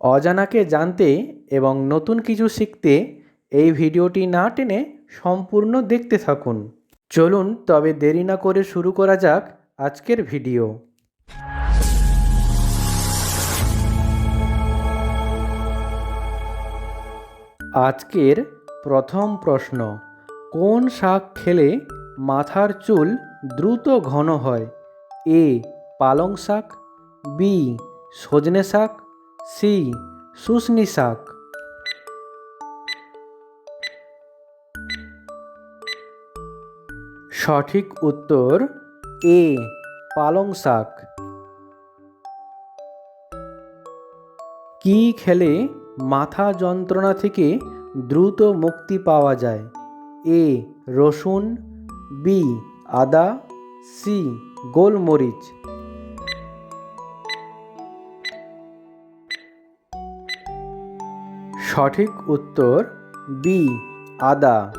অজানাকে জানতে এবং নতুন কিছু শিখতে এই ভিডিওটি না টেনে সম্পূর্ণ দেখতে থাকুন। চলুন তবে দেরি না করে শুরু করা যাক আজকের ভিডিও। আজকের প্রথম প্রশ্ন, কোন শাক খেলে মাথার চুল দ্রুত ঘন হয়? এ, পালং শাক, বি, সজনে শাক সি শুশনি শাক। সঠিক উত্তর, এ, পালং শাক। কি খেলে মাথা যন্ত্রণা থেকে দ্রুত মুক্তি পাওয়া যায়? এ, রসুন, বি, আদা, সি, গোলমরিচ। সঠিক উত্তর বি আদা।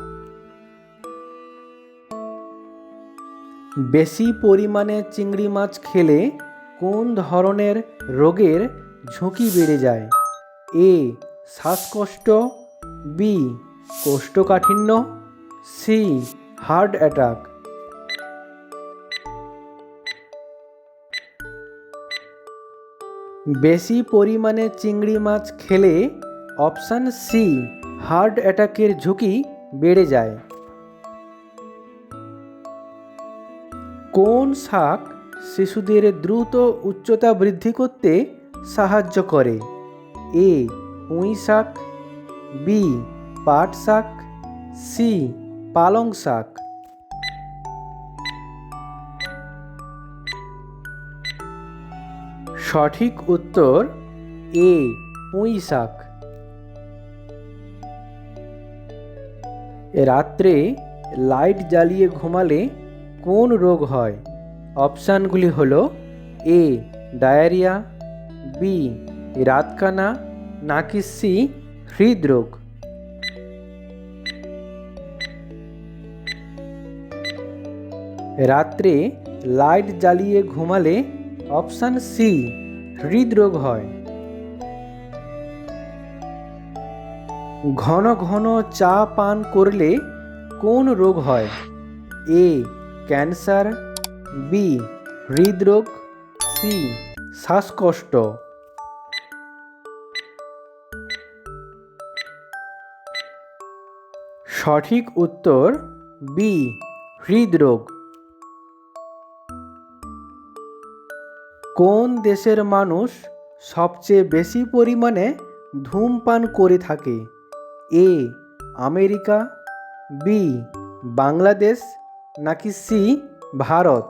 বেশি পরিমাণে চিংড়ি মাছ খেলে কোন ধরনের রোগের ঝুঁকি বেড়ে যায়? এ শ্বাসকষ্ট। বি কোষ্ঠকাঠিন্য। C heart attack. বেশি পরিমাণে চিংড়ি মাছ খেলে অপশান সি, হার্ট অ্যাটাকের ঝুঁকি বেড়ে যায়। কোন শাক শিশুদের দ্রুত উচ্চতা বৃদ্ধি করতে সাহায্য করে? এ, পুঁই শাক, বি, পাট শাক, সি, পালং শাক। সঠিক উত্তর, এ, পুঁই শাক। রাত্রে লাইট জ্বালিয়ে ঘুমালে কোন রোগ হয়? অপশানগুলি হলো এ, ডায়রিয়া, বি, রাতকানা, নাকি সি, হৃদরোগ। রাত্রে লাইট জ্বালিয়ে ঘুমালে অপশান সি, হৃদরোগ হয়। ঘন ঘন চা পান করলে কোন রোগ হয়? এ, ক্যান্সার, বি, হৃদরোগ, সি, শ্বাসকষ্ট। সঠিক উত্তর, বি, হৃদরোগ। কোন দেশের মানুষ সবচেয়ে বেশি পরিমাণে ধূমপান করে থাকে? এ, আমেরিকা, বি, বাংলাদেশ, নাকি সি, ভারত?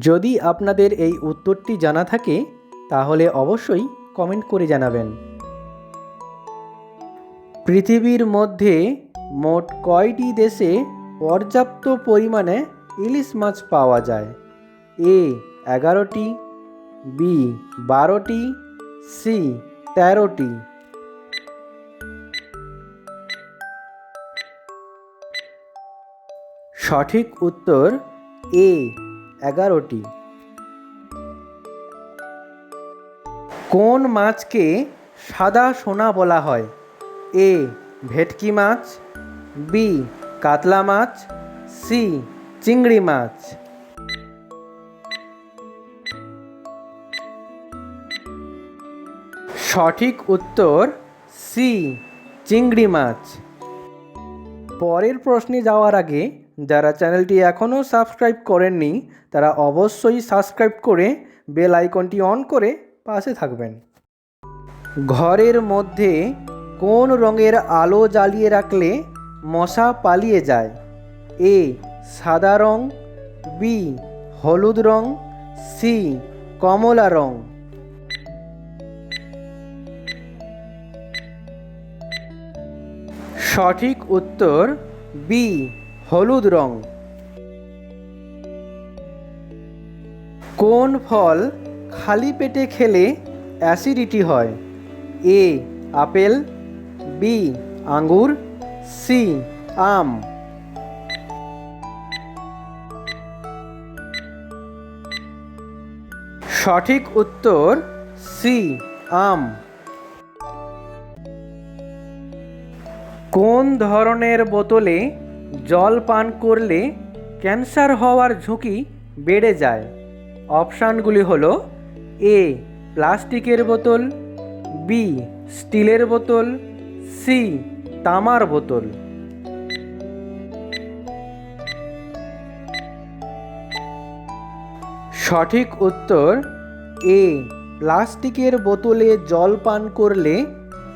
যদি আপনাদের এই উত্তরটি জানা থাকে, তাহলে অবশ্যই কমেন্ট করে জানাবেন। পৃথিবীর মধ্যে মোট কয়টি দেশে পর্যাপ্ত পরিমাণে ইলিশ মাছ পাওয়া যায়? এ, এগারোটি বি, বারোটি, সি, তেরোটি। সঠিক উত্তর এ, এগারোটি। কোন মাছকে সাদা সোনা বলা হয়? এ, ভেটকি মাছ, বি, কাতলা মাছ, সি, চিংড়ি মাছ। সঠিক উত্তর সি, চিংড়ি মাছ। পরের প্রশ্নে যাওয়ার আগে যারা চ্যানেলটি এখনও সাবস্ক্রাইব করেননি, তারা অবশ্যই সাবস্ক্রাইব করে বেল আইকনটি অন করে পাশে থাকবেন। ঘরের মধ্যে কোন রঙের আলো জ্বালিয়ে রাখলে মশা পালিয়ে যায়? এ, সাদা রং, বি, হলুদ রং, সি, কমলা রং। সঠিক উত্তর বি, হলুদ রং। কোন ফল খালি পেটে খেলে অ্যাসিডিটি হয়? এ, আপেল, বি, আঙ্গুর, সি, আম। সঠিক উত্তর সি, আম। কোন ধরনের বোতলে জল পান করলে ক্যান্সার হওয়ার ঝুঁকি বেড়ে যায়? অপশানগুলি হল, এ, প্লাস্টিকের বোতল, বি, স্টিলের বোতল, সি, তামার বোতল। সঠিক উত্তর, এ, প্লাস্টিকের বোতলে জল পান করলে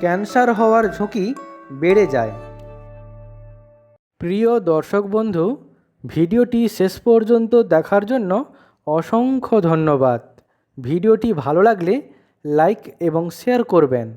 ক্যান্সার হওয়ার ঝুঁকি বেড়ে যায়। প্রিয় দর্শক বন্ধু, ভিডিওটি শেষ পর্যন্ত দেখার জন্য অসংখ্য ধন্যবাদ। ভিডিওটি ভালো লাগলে লাইক এবং শেয়ার করবেন।